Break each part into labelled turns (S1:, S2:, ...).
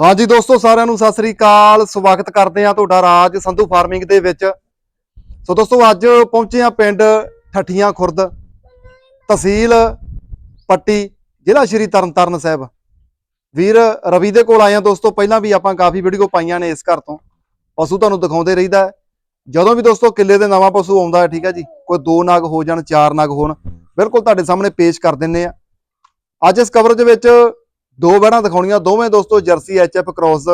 S1: ਹਾਂਜੀ ਦੋਸਤੋ, ਸਾਰਿਆਂ ਨੂੰ ਸਤਿ ਸ੍ਰੀ ਅਕਾਲ। ਸਵਾਗਤ ਕਰਦੇ ਆ ਤੁਹਾਡਾ ਰਾਜ ਸੰਧੂ ਫਾਰਮਿੰਗ ਦੇ ਵਿੱਚ। ਸੋ ਦੋਸਤੋ, ਅੱਜ ਪਹੁੰਚੇ ਆ ਪਿੰਡ ਠੱਠੀਆਂ ਖੁਰਦ, ਤਹਿਸੀਲ ਪੱਟੀ, ਜ਼ਿਲ੍ਹਾ ਸ਼੍ਰੀ ਤਰਨਤਾਰਨ ਸਾਹਿਬ। ਵੀਰ ਰਵੀ ਦੇ ਕੋਲ ਆਏ ਆ ਦੋਸਤੋ, ਪਹਿਲਾਂ ਵੀ ਆਪਾਂ ਕਾਫੀ ਵੀਡੀਓ ਪਾਈਆਂ ਨੇ ਇਸ ਘਰ ਤੋਂ। ਪਸ਼ੂ ਤੁਹਾਨੂੰ ਦਿਖਾਉਂਦੇ ਰਹੀਦਾ ਹੈ। ਜਦੋਂ ਵੀ ਦੋਸਤੋ ਕਿੱਲੇ ਦੇ ਨਵਾਂ ਪਸ਼ੂ ਆਉਂਦਾ ਹੈ, ਠੀਕ ਹੈ ਜੀ, ਕੋਈ ਦੋ ਨਾਗ ਹੋ ਜਾਣ, ਚਾਰ ਨਾਗ ਹੋਣ, ਬਿਲਕੁਲ ਤੁਹਾਡੇ ਸਾਹਮਣੇ ਪੇਸ਼ ਕਰ ਦਿੰਨੇ ਆ ਅੱਜ ਇਸ ਕਵਰੇਜ ਵਿੱਚ ਦੋ ਵੜਾਂ ਦਿਖਾਉਣੀਆਂ, ਦੋਵੇਂ ਦੋਸਤੋ ਜਰਸੀ ਐਚਐਫ ਕ੍ਰੋਸ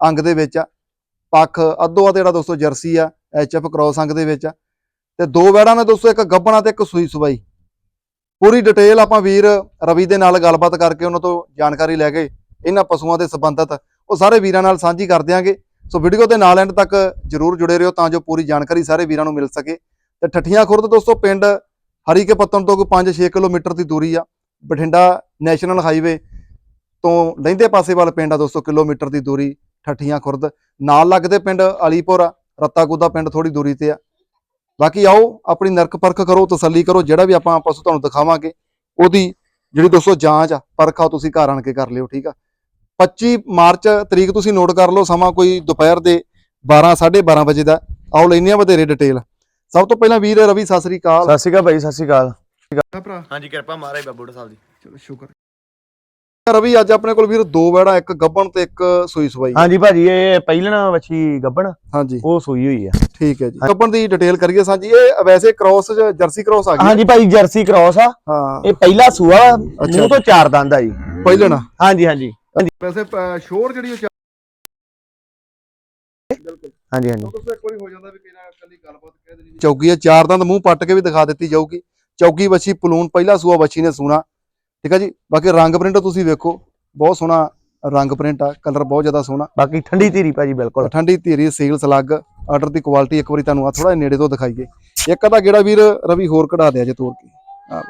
S1: ਅੰਗ ਦੇ ਵਿੱਚ ਆ। ਪੱਖ ਅੱਧੋ ਅੱਧ ਜਿਹੜਾ ਦੋਸਤੋ ਜਰਸੀ ਆ ਐਚਐਫ ਕ੍ਰੋਸ ਅੰਗ ਦੇ ਵਿੱਚ ਆ। ਤੇ ਦੋ ਵੜਾਂ ਨੇ ਦੋਸਤੋ ਇੱਕ ਗੱਬਣਾ ਤੇ ਇੱਕ ਸੂਈ ਸੁਬਾਈ। ਪੂਰੀ ਡਿਟੇਲ ਆਪਾਂ ਵੀਰ ਰਵੀ ਦੇ ਨਾਲ ਗੱਲਬਾਤ ਕਰਕੇ ਉਹਨਾਂ ਤੋਂ ਜਾਣਕਾਰੀ ਲੈ ਕੇ ਇਹਨਾਂ ਪਸ਼ੂਆਂ ਦੇ ਸੰਬੰਧਤ ਉਹ ਸਾਰੇ ਵੀਰਾਂ ਨਾਲ ਸਾਂਝੀ ਕਰ ਦਿਆਂਗੇ। ਸੋ ਵੀਡੀਓ ਦੇ ਨਾਲ ਐਂਡ ਤੱਕ ਜਰੂਰ ਜੁੜੇ ਰਹੋ ਤਾਂ ਜੋ ਪੂਰੀ ਜਾਣਕਾਰੀ ਸਾਰੇ ਵੀਰਾਂ ਨੂੰ ਮਿਲ ਸਕੇ। ਤੇ ਠੱਠੀਆਂ ਖੁਰਦ ਦੋਸਤੋ ਪਿੰਡ ਹਰੀਕੇ ਪੱਤਣ ਤੋਂ ਕੋਈ 5-6 ਕਿਲੋਮੀਟਰ ਦੀ ਦੂਰੀ ਆ। ਬਠਿੰਡਾ ਨੈਸ਼ਨਲ ਹਾਈਵੇ ਤੋਂ ਲਹਿੰਦੇ ਪਾਸੇ ਵੱਲ ਪਿੰਡ ਆ 200 ਕਿਲੋਮੀਟਰ ਦੀ ਦੂਰੀ ਠੱਠੀਆਂ ਖੁਰਦ। ਨਾਲ ਲੱਗਦੇ ਪਿੰਡ ਅਲੀਪੁਰ ਆ ਰੱਤਾਗੁੱਦਾ ਪਿੰਡ ਥੋੜੀ ਦੂਰੀ ਤੇ ਆ। ਬਾਕੀ ਆਓ ਆਪਣੀ ਨਰਕ ਪਰਖ ਕਰੋ ਤਸੱਲੀ ਕਰੋ ਜਿਹੜਾ ਵੀ ਆਪਾਂ ਪਸ਼ੂ ਤੁਹਾਨੂੰ ਦਿਖਾਵਾਂਗੇ ਉਹਦੀ ਜਿਹੜੀ ਦੋਸਤੋ ਜਾਂਚ ਆ ਪਰਖ ਆ ਤੁਸੀਂ ਘਰ ਆਣ ਕੇ ਕਰ ਲਿਓ ਠੀਕ ਆ? 25 ਮਾਰਚ ਤਰੀਕ ਤੁਸੀਂ ਨੋਟ ਕਰ ਲਓ ਸਮਾਂ ਕੋਈ ਦੁਪਹਿਰ ਦੇ 12 12:30 ਵਜੇ ਦਾ। ਆਓ ਲੈਨੇ ਆ ਵਧੇਰੇ ਡਿਟੇਲ ਸਭ ਤੋਂ ਪਹਿਲਾਂ ਵੀਰ ਰਵੀ ਸਤਿ ਸ੍ਰੀ ਅਕਾਲ।
S2: ਸਤਿ ਸ਼੍ਰੀ ਅਕਾਲ ਭਾਈ ਸਤਿ ਸ਼੍ਰੀ ਅਕਾਲ।
S1: ਭਰਾ।
S2: ਹਾਂਜੀ ਕਿਰਪਾ ਮਹਾਰਾਜ ਬਾਬੂੜਾ ਸਾਹਿਬ ਦੀ।
S1: ਚਲੋ ਸ਼ੁਕਰ। ਰਵੀ ਅੱਜ ਆਪਣੇ ਕੋਲ ਵੀਰ ਦੋ ਵੜਾ ਇੱਕ ਗੱਬਣ ਤੇ ਇੱਕ ਸੂਈ ਸਵਾਈ।
S2: ਹਾਂਜੀ ਭਾਜੀ ਇਹ ਪਹਿਲਣਾ ਵੱਛੀ ਗੱਬਣ
S1: ਹਾਂਜੀ।
S2: ਉਹ ਸੂਈ ਹੋਈ ਆ।
S1: ਠੀਕ ਹੈ ਜੀ। ਗੱਬਣ ਦੀ ਡਿਟੇਲ ਕਰੀਏ ਸਾਂਝੀ। ਇਹ ਵੈਸੇ ਕ੍ਰਾਸ ਜਰਸੀ ਕ੍ਰਾਸ ਆ ਗਈ।
S2: ਹਾਂਜੀ ਭਾਜੀ ਜਰਸੀ ਕ੍ਰਾਸ ਆ।
S1: ਹਾਂ।
S2: ਇਹ ਪਹਿਲਾ ਸੂਆ ਮੂੰਹ ਤੋਂ ਚਾਰ ਦੰਦ ਆ ਜੀ।
S1: ਪਹਿਲਣਾ।
S2: ਹਾਂਜੀ ਹਾਂਜੀ।
S1: ਵੈਸੇ ਸ਼ੋਰ ਜਿਹੜੀ ਉਹ
S2: ਹਾਂਜੀ ਹਾਂਜੀ।
S1: ਇੱਕ ਵਾਰੀ ਹੋ ਜਾਂਦਾ ਵੀ ਕਿਹਨਾਂ ਕੱਲੀ ਗੱਲਬਾਤ ਕਹਿ ਦੇਣੀ। ਚੌਗੀ ਹੈ ਚਾਰ ਦੰਦ ਮੂੰਹ ਪੱਟ ਕੇ ਵੀ ਦਿਖਾ ਦਿੱਤੀ ਜਾਊਗੀ। ਚੌਗੀ ਵੱਛੀ ਪਲੂਨ ਪਹਿਲਾ ਸੂਆ ਵੱਛੀ ਨੇ ਸੂਣਾ। ਠੀਕ ਹੈ ਜੀ? ਬਾਕੀ ਰੰਗ ਪ੍ਰਿੰਟ ਤੁਸੀਂ ਵੇਖੋ ਬਹੁਤ ਸੋਹਣਾ ਰੰਗ ਪ੍ਰਿੰਟ ਆ ਕਲਰ ਬਹੁਤ ਜ਼ਿਆਦਾ ਸੋਹਣਾ।
S2: ਬਾਕੀ ਠੰਡੀ ਧੀਰੀ ਭਾਜੀ ਬਿਲਕੁਲ।
S1: ਠੰਡੀ ਧੀਰੀ ਸੀਲ ਸਲੱਗ ਆਰਡਰ ਦੀ ਕੁਆਲਿਟੀ ਇੱਕ ਵਾਰੀ ਤੁਹਾਨੂੰ ਆ ਥੋੜਾ ਨੇੜੇ ਤੋਂ ਦਿਖਾਈਏ। ਇੱਕ ਅਦਾ ਗੇੜਾ ਵੀਰ ਰਵੀ ਹੋਰ ਕਢਾ ਦਿਆ ਜੇ ਤੋੜ ਕੇ। ਆ।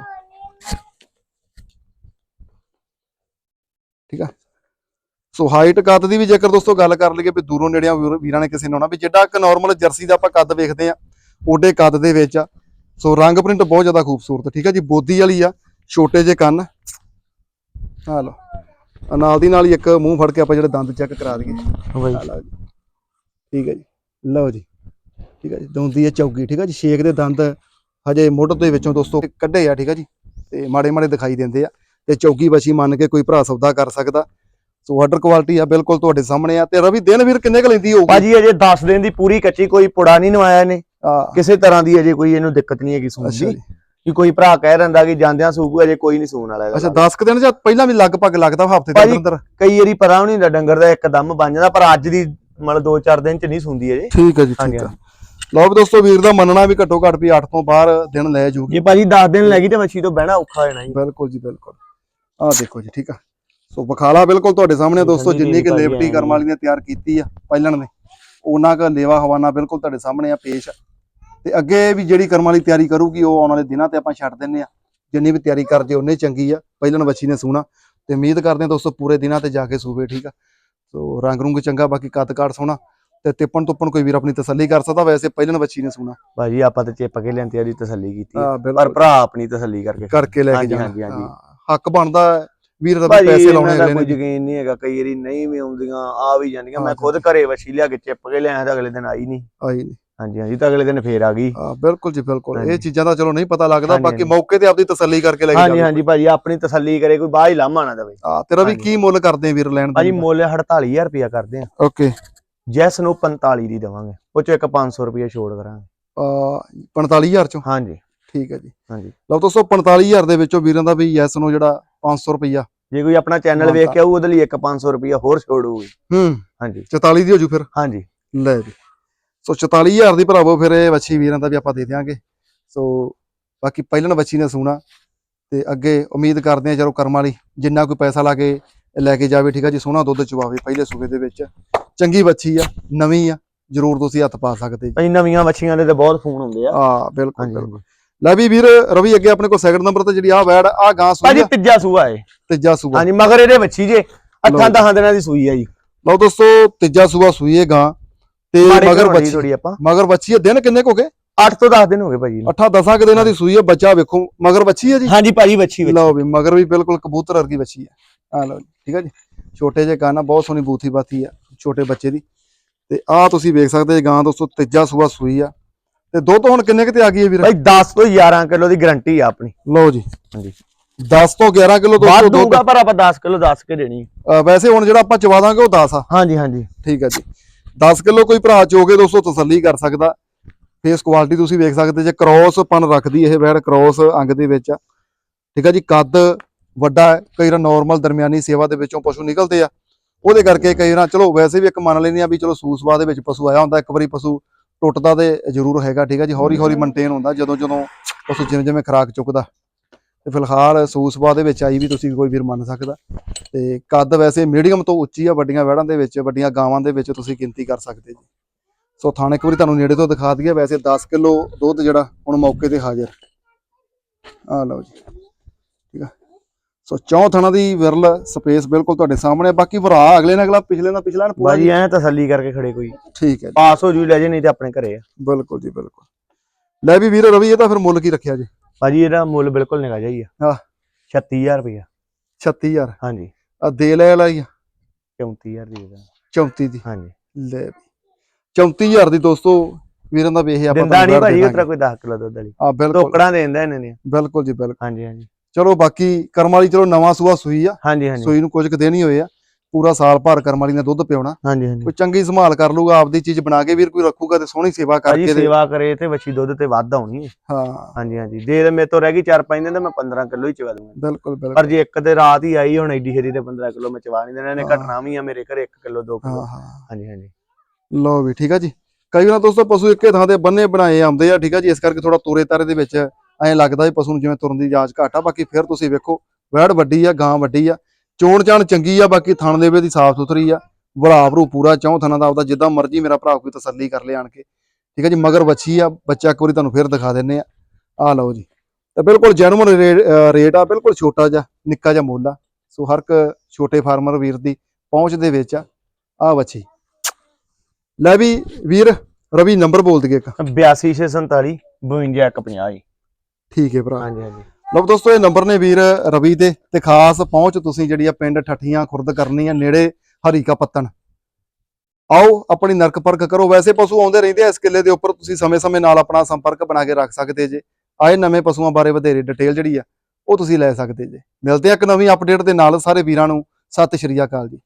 S1: ਠੀਕ ਆ? ਸੋ ਹਾਈਟ ਕੱਦ ਦੀ ਵੀ ਜੇਕਰ ਦੋਸਤੋ ਗੱਲ ਕਰ ਲਈਏ ਵੀ ਦੂਰੋਂ ਨੇੜਿਆਂ ਵੀਰ- ਵੀਰਾਂ ਨੇ ਕਿਸੇ ਨੇ ਆਉਣਾ ਵੀ ਜਿੱਡਾ ਇੱਕ ਨਾਰਮਲ ਜਰਸੀ ਦਾ ਆਪਾਂ ਕੱਦ ਵੇਖਦੇ ਆ ਓਡੇ ਕੱਦ ਦੇ ਵਿੱਚ ਆ। ਸੋ ਰੰਗ ਪ੍ਰਿੰਟ ਬਹੁਤ ਜ਼ਿਆਦਾ ਖੂਬਸੂਰਤ ਠੀਕ ਆ ਜੀ? ਬੋਦੀ ਵਾਲੀ ਆ। ਛੋਟੇ ਜਿਹੇ ਕੰਨ। ਆ ਲਓ। ਨਾਲ ਦੀ ਨਾਲ ਹੀ ਇੱਕ ਮੂੰਹ ਫੜ ਕੇ ਆਪਾਂ ਜਿਹੜੇ ਦੰਦ ਚੈੱਕ ਕਰਾ ਦਈਏ। ਜੀ। ਠੀਕ ਹੈ ਜੀ। ਲਓ ਜੀ। ਠੀਕ ਹੈ ਜੀ। ਦੌਂਦੀ ਹੈ ਚੌਗੀ ਠੀਕ ਹੈ ਜੀ। ਛੇਕ ਦੇ ਦੰਦ ਹਜੇ ਮੁੱਢ ਦੇ ਵਿੱਚੋਂ ਦੋਸਤੋ ਕੱਢੇ ਆ ਠੀਕ ਹੈ ਜੀ। ਤੇ ਮਾੜੇ ਮਾੜੇ ਦਿਖਾਈ ਦਿੰਦੇ ਆ। ਤੇ ਚੌਗੀ ਵਛੀ ਮੰਨ ਕੇ ਕੋਈ ਭਰਾ ਸੌਦਾ ਕਰ ਸਕਦਾ। ਸੋ ਆਰਡਰ ਕੁਆਲਿਟੀ ਆ ਬਿਲਕੁਲ ਤੁਹਾਡੇ ਸਾਹਮਣੇ ਆ। ਤੇ ਰਵੀ ਦਿਨ ਵੀਰ ਕਿੰਨੇ ਕੁ ਲੈਂਦੀ ਹੋਊਗੀ?
S2: ਭਾਜੀ ਅਜੇ 10 ਦਿਨ ਦੀ ਪੂਰੀ ਕੱਚੀ ਕੋਈ ਪੁੜਾ ਨਹੀਂ ਨਵਾਇਆ ਨੇ ਕਿਸੇ ਤਰ੍ਹਾਂ ਦੀ ਅਜੇ ਕੋਈ ਇਹਨੂੰ ਦਿੱਕਤ ਨਹੀਂ ਹੈਗੀ ਸੂਣ
S1: ਅੱਛਾ
S2: ਦੀ
S1: ਜੀ।
S2: ਕਿ ਕੋਈ ਭਰਾ ਕਹਿ ਰਹਿੰਦਾ ਕਿ ਜਾਂਦਿਆਂ ਸੂਗੂ ਅਜੇ ਕੋਈ ਨਹੀਂ ਸੂਣ ਵਾਲਾ ਹੈਗਾ
S1: ਅੱਛਾ 10 ਕੁ ਦਿਨ ਜਾਂ ਪਹਿਲਾਂ ਵੀ ਲਗਭਗ ਲੱਗਦਾ ਹਫ਼ਤੇ ਦੇ ਅੰਦਰ
S2: ਕਈ ਵਾਰੀ ਪਤਾ ਨਹੀਂ ਹੁੰਦਾ ਡੰਗਰ ਦਾ ਇੱਕਦਮ ਬਣ ਜਾਂਦਾ ਪਰ ਅੱਜ ਦੀ ਮਤਲਬ 2-4 ਦਿਨ ਚ ਨਹੀਂ ਸੁੰਦੀ ਅਜੇ।
S1: ਠੀਕ ਹੈ ਜੀ ਠੀਕ ਹੈ। ਲਓ ਵੀ ਦੋਸਤੋ ਵੀਰ ਦਾ ਮੰਨਣਾ ਵੀ ਘੱਟੋ ਘੱਟ ਵੀ 8 ਤੋਂ ਬਾਹਰ ਦਿਨ ਲੈ ਜੂਗੀ।
S2: ਜੇ ਭਾਜੀ 10 ਦਿਨ ਲੱਗੀ ਤੇ ਮੱਛੀ ਤੋਂ ਬਹਿਣਾ ਔਖਾ ਹੋ ਜਾਣਾ ਜੀ।
S1: ਬਿਲਕੁਲ ਜੀ ਬਿਲਕੁਲ। ਆਹ ਦੇਖੋ ਜੀ ਠੀਕ ਆ। ਸੋ ਬਖਾਲਾ ਬਿਲਕੁਲ ਤੁਹਾਡੇ ਸਾਹਮਣੇ ਦੋਸਤੋ ਜਿੰਨੀ ਕਿ ਲੇਵਟੀ ਕਰਮ ਵਾਲੀ ਨੇ ਤਿਆਰ ਕੀਤੀ ਆ ਪਹਿਲਣ ਨੇ ਉਹਨਾਂ ਦਾ ਲੇਵਾ ਹਵਾਨਾ ਬਿਲਕੁਲ ਤੁਹਾਡੇ ਸਾਹਮਣੇ ਆ ਪੇਸ਼। ਤੇ ਅੱਗੇ ਵੀ ਜਿਹੜੀ ਕਰਮ ਵਾਲੀ ਤਿਆਰੀ ਕਰੂਗੀ ਉਹ ਆਉਣ ਵਾਲੇ ਦਿਨਾਂ ਤੇ ਆਪਾਂ ਛੱਡ ਦਿੰਨੇ ਆ। ਜਿੰਨੀ ਵੀ ਤਿਆਰੀ ਕਰਦੇ ਉਹਨੇ ਚੰਗੀ ਆ। ਪਹਿਲਣ ਬੱਚੀ ਨੇ ਸੂਣਾ। ਤੇ ਉਮੀਦ ਕਰਦੇ ਆ ਦੋਸਤੋ ਪੂਰੇ ਦਿਨਾਂ ਤੇ ਜਾ ਕੇ ਸੂਵੇ ਠੀਕ ਆ? ਸੋ ਰੰਗ ਰੁੰਗ ਚੰਗਾ ਬਾਕੀ ਕੱਦ ਕਾਠ ਸੋਹਣਾ। ਤੇ ਤਿੱਪਣ ਤੁੱਪਣ ਕੋਈ ਵੀਰ ਆਪਣੀ ਤਸੱਲੀ ਕਰ ਸਕਦਾ ਵੈਸੇ ਪਹਿਲਣ ਬੱਚੀ ਨੇ ਸੂਣਾ।
S2: ਭਾਜੀ ਆਪਾਂ ਤੇ ਚਿੱਪ ਕੇ ਲੈਂਦੇ ਆ ਦੀ ਤਸੱਲੀ ਕੀਤੀ ਆ।
S1: ਆ
S2: ਪਰ ਭਰਾ ਆਪਣੀ ਤਸੱਲੀ ਕਰਕੇ।
S1: ਕਰਕੇ ਲੈ ਕੇ
S2: ਹਾਂਜੀ, ਹਾਂਜੀ।
S1: ਹਾਂ, ਹੱਕ ਬਣਦਾ ਹੈ, ਵੀਰ ਦਾ ਪੈਸੇ ਲਾਉਣੇ ਅਗਲੇ
S2: ਕੋਈ ਯਕੀਨ ਨਹੀਂ ਹੈਗਾ ਕਈ ਵਾਰੀ ਨਹੀਂ ਵੀ ਆਉਂਦੀਆਂ ਆ ਵੀ ਜਾਂਦੀਆਂ। ਮੈਂ ਖੁਦ ਘਰੇ ਵਛੀ ਲਿਆ ਕੇ ਚਿੱਪ ਕੇ ਤਾਂ ਅਗਲੇ ਦਿਨ ਆਈ ਨਹੀਂ।
S1: ਆਈ ਨਹੀਂ।
S2: ਹਾਂਜੀ ਹਾਂਜੀ ਤਾਂ ਅਗਲੇ ਦਿਨ ਫੇਰ ਆ ਗਈ।
S1: ਹਾਂ ਬਿਲਕੁਲ ਜੀ ਬਿਲਕੁਲ। ਇਹ। ਚੀਜ਼ਾਂ ਦਾ ਚਲੋ ਨਹੀਂ ਪਤਾ ਲੱਗਦਾ ਬਾਕੀ। ਮੌਕੇ ਤੇ ਆਪਦੀ ਤਸੱਲੀ ਕਰਕੇ ਲੈ ਕੇ
S2: ਹਾਂਜੀ ਹਾਂਜੀ ਭਾਜੀ ਆਪਣੀ ਤਸੱਲੀ ਕਰੇ ਕੋਈ ਬਾਹਰ ਹੀ ਲਾਮਾ ਨਾ ਦੇਵੇ।
S1: ਹਾਂ ਤੇਰਾ ਵੀ। ਕੀ ਮੁੱਲ ਕਰਦੇ ਆ ਵੀਰ ਲੈਣ
S2: ਭਾਜੀ ਮੁੱਲ 48000 ਰੁਪਇਆ ਕਰਦੇ ਆ।
S1: ਓਕੇ।
S2: ਜੈਸ ਨੂੰ 45 ਦੀ ਦੇਵਾਂਗੇ। ਉਹ ਚ ਇੱਕ 500 ਰੁਪਇਆ ਛੋੜ ਕਰਾਂਗੇ।
S1: 45000 ਚੋਂ?
S2: ਹਾਂਜੀ।
S1: ਠੀਕ ਹੈ ਜੀ।
S2: ਹਾਂਜੀ।
S1: ਲਓ ਦੋਸਤੋ 45000 ਦੇ ਵਿੱਚੋਂ ਵੀਰਾਂ ਦਾ ਵੀ ਯੈਸ ਨੂੰ ਜਿਹੜਾ 500 ਰੁਪਈਆ
S2: ਜੇ ਕੋਈ ਆਪਣਾ ਚੈਨਲ ਵੇਖ ਕੇ ਆਊ ਉਹਦੇ ਲਈ ਇੱਕ 500 ਰੁਪਇਆ ਹੋਰ ਛੋੜ। ਹੋਊਗੀ
S1: ਹੂੰ।
S2: ਹਾਂਜੀ।
S1: 44 ਦੀ ਹੋ ਜੂ ਫਿਰ?
S2: ਹਾਂਜੀ।
S1: ਲੈ ਜੀ। ਸੋ 44000 ਦੀ ਭਰਾਵੋ ਫਿਰ ਇਹ ਵੱਛੀ ਵੀਰਾਂ ਦਾ ਵੀ ਆਪਾਂ ਦੇ ਦਿਆਂਗੇ। ਸੋ ਬਾਕੀ ਪਹਿਲਣ ਵੱਛੀ ਨੇ ਸੂਣਾ ਤੇ ਅੱਗੇ ਉਮੀਦ ਕਰਦੇ ਆ ਜਦੋਂ ਕਰਮ ਵਾਲੀ ਜਿੰਨਾ ਕੋਈ ਪੈਸਾ ਲਾ ਕੇ ਲੈ ਕੇ ਜਾਵੇ ਠੀਕ ਆ ਜੀ ਸੋਹਣਾ ਦੁੱਧ ਚਵਾਵੇ ਪਹਿਲੇ ਸੂਬੇ ਦੇ ਵਿੱਚ। ਚੰਗੀ ਵੱਛੀ ਆ ਨਵੀਂ ਆ ਜ਼ਰੂਰ ਤੁਸੀਂ ਹੱਥ ਪਾ ਸਕਦੇ ਜੀ।
S2: ਨਵੀਆਂ ਮੱਛੀਆਂ ਦੇ ਤੇ ਬਹੁਤ ਫੋਨ ਹੁੰਦੇ ਆ।
S1: ਆ ਬਿਲਕੁਲ ਬਿਲਕੁਲ। ਲੈ ਵੀ ਵੀਰ ਰਵੀ ਅੱਗੇ ਆਪਣੇ ਕੋਲ ਸੈਕਿੰਡ ਨੰਬਰ ਤੇ ਜਿਹੜੀ ਆ ਵੈੜ ਆ ਗਾਂ ਸੂਈ
S2: ਭਾਜੀ ਤੀਜਾ ਸੂਆ ਏ।
S1: ਤੀਜਾ ਸੂਆ।
S2: ਹਾਂਜੀ ਮਗਰ ਇਹਦੇ ਵੱਛੀ ਜੇ ਅੱਠਾਂ। ਦਹਾਂ ਦਿਨਾਂ ਦੀ ਸੂਈ ਆ ਜੀ।
S1: ਲਓ ਦੋਸਤੋ ਤੀਜਾ ਸੂਆ ਸੂਈ ਹੈ ਗਾਂ। ਤੇ ਮਗਰ ਬੱਚੀ
S2: ਥੋੜੀ ਆਪਾਂ।
S1: ਮਗਰ ਬੱਚੀ ਆ ਦਿਨ ਕਿੰਨੇ ਕੁ ਹੋ ਗਏ?
S2: 8 ਤੋਂ 10 ਦਿਨ ਹੋ ਗਏ ਭਾਜੀ।
S1: 8 10 ਕਿ ਦਿਨਾਂ ਦੀ ਸੂਈ ਹੈ ਬੱਚਾ ਵੇਖੋ ਮਗਰ ਬੱਚੀ ਹੈ ਜੀ?
S2: ਹਾਂਜੀ ਭਾਜੀ ਵੱਛੀ ਵੱਛੀ
S1: ਲਓ ਵੀ ਮਗਰ ਵੀ ਬਿਲਕੁਲ ਕਬੂਤਰ ਵਰਗੀ ਬੱਚੀ ਹੈ ਆ ਲਓ ਜੀ, ਠੀਕ ਹੈ ਜੀ? ਛੋਟੇ ਜਿਹੇ ਕੰਨ ਆ ਬਹੁਤ ਸੋਹਣੀ ਬੂਥੀ ਬਾਥੀ ਆ ਛੋਟੇ ਬੱਚੇ ਦੀ। ਤੇ ਆਹ ਤੁਸੀਂ ਵੇਖ ਸਕਦੇ ਜੀ ਗਾਂ ਦੋਸਤੋ ਤੀਜਾ ਸੂਆ ਸੂਈ ਆ। ਤੇ ਦੁੱਧ ਹੁਣ ਕਿੰਨੇ ਕਿਤੇ ਆ ਗਈ ਹੈ ਵੀਰ?
S2: ਬਾਈ 10 ਤੋਂ 11 ਕਿਲੋ ਦੀ ਗਾਰੰਟੀ ਆ ਆਪਣੀ।
S1: ਲਓ ਜੀ।
S2: ਹਾਂਜੀ।
S1: 10 ਤੋਂ 11 ਕਿਲੋ
S2: ਵੱਧ
S1: ਦੁੱਧ।
S2: ਦੂਗਾ ਪਰ ਆਪਾਂ 10 ਕਿਲੋ ਦੱਸ ਕੇ ਦੇਣੀ
S1: ਵੈਸੇ ਹੁਣ ਜਿਹੜਾ ਆਪਾਂ ਚਵਾ ਦਾਂਗੇ ਉਹ 10 ਆ।
S2: ਹਾਂਜੀ ਹਾਂਜੀ।
S1: ਠੀਕ ਹੈ ਜੀ। 10 ਕਿਲੋ ਕੋਈ ਭਰਾ ਚੋਗੇ ਦੋਸਤੋ ਤਸੱਲੀ ਕਰ ਸਕਦਾ। ਫੇਸ ਕੁਆਲਿਟੀ ਤੁਸੀਂ ਵੇਖ ਸਕਦੇ ਜੇ ਕ੍ਰੋਸ ਪਨ ਰੱਖਦੀ ਇਹ ਵੈੜ ਕ੍ਰੋਸ ਅੰਗ ਦੇ ਵਿੱਚ ਆ। ਠੀਕ ਆ ਜੀ, ਕੱਦ ਵੱਡਾ ਹੈ, ਕਈ ਵਾਰ ਨਾਰਮਲ ਦਰਮਿਆਨੀ ਸੇਵਾ ਦੇ ਵਿੱਚੋਂ ਪਸ਼ੂ ਨਿਕਲਦੇ ਆ। ਉਹਦੇ ਕਰਕੇ ਕਈ ਵਾਰ ਚਲੋ ਵੈਸੇ ਵੀ ਇੱਕ ਮੰਨ ਲੈਂਦੇ ਆ ਵੀ ਚਲੋ ਸੂਸਵਾ ਦੇ ਵਿੱਚ ਪਸ਼ੂ ਆਇਆ ਹੁੰਦਾ, ਇੱਕ ਵਾਰੀ ਪਸ਼ੂ ਟੁੱਟਦਾ ਤੇ ਜ਼ਰੂਰ ਹੈਗਾ, ਠੀਕ ਆ ਜੀ ਹੌਲੀ ਹੌਲੀ ਮੇਨਟੇਨ ਹੁੰਦਾ ਜਦੋਂ ਜਦੋਂ ਪਸ਼ੂ ਜਿਵੇਂ ਜਿਵੇਂ ਖਰਾਕ ਚੁੱਕਦਾ। ਤੇ ਫਿਲਹਾਲ ਸੂਸਵਾ ਦੇ ਵਿੱਚ ਆਈ ਵੀ ਤੁਸੀਂ ਕੋਈ ਵੀਰ ਮੰਨ ਸਕਦਾ। ਤੇ ਕੱਦ ਵੈਸੇ ਮੀਡੀਅਮ ਤੋਂ ਉੱਚੀ ਆ ਵੱਡੀਆਂ ਵਹਿੜਾਂ ਦੇ ਵਿੱਚ ਵੱਡੀਆਂ ਗਾਵਾਂ ਦੇ ਵਿੱਚ ਤੁਸੀਂ ਗਿਣਤੀ ਕਰ ਸਕਦੇ ਜੀ। ਸੋ ਥਾਣੇ ਇੱਕ ਵਾਰੀ ਤੁਹਾਨੂੰ ਨੇੜੇ ਤੋਂ ਦਿਖਾ ਦਈਏ ਵੈਸੇ 10 ਕਿਲੋ ਦੁੱਧ ਜਿਹੜਾ ਹੁਣ ਮੌਕੇ ਤੇ ਹਾਜ਼ਰ। ਆ ਲਓ ਜੀ ਠੀਕ ਆ। ਸੋ ਚੌਂ ਥਾਣਾ ਦੀ ਵਿਰਲ ਸਪੇਸ ਬਿਲਕੁਲ ਤੁਹਾਡੇ ਸਾਹਮਣੇ। ਬਾਕੀ ਭਰਾ ਅਗਲੇ ਨਾਲ ਅਗਲਾ ਪਿਛਲੇ ਨਾਲ ਪਿਛਲਾ ਨਾ ਪੂਰਾ
S2: ਬਾਜੀ ਐ ਤਸੱਲੀ ਕਰਕੇ ਖੜੇ ਕੋਈ।
S1: ਠੀਕ ਹੈ
S2: ਪਾਸ ਹੋ ਜੂ ਲੈ ਜੇ ਨਹੀਂ ਤੇ ਆਪਣੇ ਘਰੇ ਆ।
S1: ਬਿਲਕੁਲ ਜੀ ਬਿਲਕੁਲ। ਲੈ ਵੀ ਵੀਰ ਰਵੀ ਇਹ ਤਾਂ ਫਿਰ ਮੁੱਲ ਕੀ ਰੱਖਿਆ ਜੀ?
S2: ਬਾਜੀ ਇਹਦਾ ਮੁੱਲ ਬਿਲਕੁਲ ਨਿਕਾ ਜਾਈ ਆ।
S1: ਹਾਂ।
S2: 36000 ਰੁਪਇਆ
S1: 36000
S2: ਹਾਂਜੀ।
S1: ਆ ਦੇ ਲੈ ਲਈ
S2: 34000 ਦੀ ਇਹਦਾ
S1: 34 ਦੀ।
S2: ਹਾਂਜੀ।
S1: ਲੈ ਵੀ। 34000 ਦੀ ਦੋਸਤੋ ਵੀਰਾਂ ਦਾ ਵੇਖ ਆਪਾਂ
S2: ਦਿੰਦਾ ਨਹੀਂ ਭਾਜੀ
S1: ਦੇ
S2: ਉਤਰਾ ਕੋਈ 10 ਕਿਲੋ ਦੁੱਧ ਵਾਲੀ।
S1: ਆ ਬਿਲਕੁਲ।
S2: ਟੋਕੜਾਂ ਦੇ ਦਿੰਦਾ ਇਹਨਾਂ ਨੇ।
S1: ਬਿਲਕੁਲ ਜੀ ਬਿਲਕੁਲ।
S2: ਹਾਂਜੀ ਹਾਂਜੀ।
S1: ਚਲੋ ਬਾਕੀ ਕਰਮ ਵਾਲੀ ਚਲੋ ਨਵਾਂ ਸੂਆ ਸੂਈ ਆ।
S2: ਹਾਂਜੀ ਹਾਂਜੀ।
S1: ਸੂਈ ਨੂੰ ਕੁਝ ਕੁ ਦਿਨ ਹੀ ਹੋਏ ਆ। ਪੂਰਾ ਸਾਲ ਭਰ ਕਰਮ ਵਾਲੀ ਨੇ ਦੁੱਧ ਪਿਉਣਾ।
S2: ਹਾਂਜੀ ਹਾਂਜੀ।
S1: ਕੋਈ ਚੰਗੀ ਸੰਭਾਲ ਕਰ ਲੂਗਾ ਆਪਦੀ ਚੀਜ਼ ਬਣਾ ਕੇ ਵੀਰ ਕੋਈ ਰੱਖੂਗਾ ਤੇ ਸੋਹਣੀ ਸੇਵਾ ਕਰਕੇ ਤੇ
S2: ਸੇਵਾ ਕਰੇ ਤੇ ਵੱਛੀ ਦੁੱਧ ਤੇ ਵੱਧ ਆਉਣੀ ਹੈ।
S1: ਹਾਂ।
S2: ਹਾਂਜੀ ਹਾਂਜੀ। ਤੇ ਮੇਰੇ ਤੋਂ ਰਹਿ ਗਈ 4-5 ਦਿਨ ਤਾਂ ਮੈਂ 15 ਕਿਲੋ ਹੀ ਚਵਾ ਦੂੰਗਾ।
S1: ਬਿਲਕੁਲ ਬਿਲਕੁਲ।
S2: ਪਰ ਜੇ ਇੱਕ ਤੇ ਰਾਤ ਹੀ ਆਈ ਹੁਣ ਐਡੀ ਛੇਤੀ ਤੇ 15 ਕਿਲੋ ਮੈਂ ਚਵਾ ਨਹੀਂ ਦੇਣਾ ਇਹਨੇ। ਘਟਣਾ ਵੀ ਆ ਮੇਰੇ ਘਰੇ 1 ਕਿਲੋ 2 ਕਿਲੋ। ਹਾਂਜੀ ਹਾਂਜੀ।
S1: ਲਓ ਵੀ ਠੀਕ ਆ ਜੀ। ਕਈ ਵਾਰ ਦੋਸਤੋ ਪਸ਼ੂ ਇੱਕੇ ਥਾਂ ਤੇ ਬੰਨੇ ਬਣਾਏ ਆਉਂਦੇ ਆ ਠੀਕ ਆ ਜੀ। ਇਸ ਕਰਕੇ ਥੋੜਾ ਤੋਰੇ ਤਾਰੇ ਦੇ ਵਿੱਚ ਐਂ ਲੱਗਦਾ ਵੀ ਪਸ਼ੂ ਨੂੰ ਜਿਵੇਂ ਤੁਰਨ ਦੀ ਜਾਂਚ ਘੱਟ ਆ। ਬਾਕੀ ਫਿਰ ਤੁਸੀਂ ਵੇਖੋ ਵੈੜ ਵੱਡੀ ਆ ਗਾਂ ਵੱਡੀ ਆ। ਚੋਣ ਚਾਣ ਚੰਗੀ ਆ ਬਾਕੀ ਥਣ ਦੇ ਵੇ ਦੀ ਸਾਫ਼ ਸੁਥਰੀ ਆ। ਭਰਾ ਭਰੂ ਪੂਰਾ ਚੌਂ ਥਣਾ ਦਾ ਆਪਦਾ ਜਿੱਦਾਂ ਮਰਜ਼ੀ ਮੇਰਾ ਭਰਾ ਕੋਈ ਤਸੱਲੀ ਕਰ ਲਿਆ ਆਣ ਕੇ। ਠੀਕ ਆ ਜੀ ਮਗਰ ਵੱਛੀ ਆ ਬੱਚਾ ਇੱਕ ਵਾਰੀ ਤੁਹਾਨੂੰ ਫਿਰ ਦਿਖਾ ਦਿੰਨੇ ਆ। ਆ ਲਓ ਜੀ। ਤੇ ਬਿਲਕੁਲ ਜੈਨੂਅਨ ਰੇਟ ਆ ਬਿਲਕੁਲ ਛੋਟਾ ਜਿਹਾ ਨਿੱਕਾ ਜਿਹਾ ਮੁੱਲ ਆ। ਸੋ ਹਰ ਇੱਕ ਛੋਟੇ ਫਾਰਮਰ ਵੀਰ ਦੀ ਪਹੁੰਚ ਦੇ ਵਿੱਚ ਆ। ਆ ਵੱਛੀ। ਲੈ ਵੀ ਵੀਰ ਰਵੀ ਨੰਬਰ ਬੋਲ ਦਈਏ ਇੱਕ।
S2: 82647 5250 ਜੀ।
S1: ਠੀਕ ਹੈ ਭਰਾ।
S2: ਹਾਂਜੀ ਹਾਂਜੀ।
S1: ਲਓ ਦੋਸਤੋ, ਇਹ ਨੰਬਰ ਨੇ ਵੀਰ ਰਵੀ ਦੇ ਤੇ ਖਾਸ ਪਹੁੰਚ ਤੁਸੀਂ ਜਿਹੜੀ ਆ ਪਿੰਡ ਠੱਠੀਆਂ ਖੁਰਦ ਕਰਨੀ ਆ, ਨੇੜੇ ਹਰੀਕਾ ਪੱਤਣ। ਆਓ, ਆਪਣੀ ਨਰਕ ਪਰਖ ਕਰੋ। ਵੈਸੇ ਪਸ਼ੂ ਆਉਂਦੇ ਰਹਿੰਦੇ ਆ ਇਸ ਕਿੱਲੇ ਦੇ ਉੱਪਰ, ਤੁਸੀਂ ਸਮੇਂ-ਸਮੇਂ ਨਾਲ ਆਪਣਾ ਸੰਪਰਕ ਬਣਾ ਕੇ ਰੱਖ ਸਕਦੇ ਜੇ। ਆਏ ਨਵੇਂ ਪਸ਼ੂਆਂ ਬਾਰੇ ਵਧੇਰੇ ਡਿਟੇਲ ਜਿਹੜੀ ਆ, ਉਹ ਤੁਸੀਂ ਲੈ ਸਕਦੇ ਜੇ। ਮਿਲਦੇ ਆ ਇੱਕ ਨਵੀਂ ਅਪਡੇਟ ਦੇ ਨਾਲ, ਸਾਰੇ ਵੀਰਾਂ ਨੂੰ ਸਤਿ ਸ਼੍ਰੀ ਅਕਾਲ ਜੀ।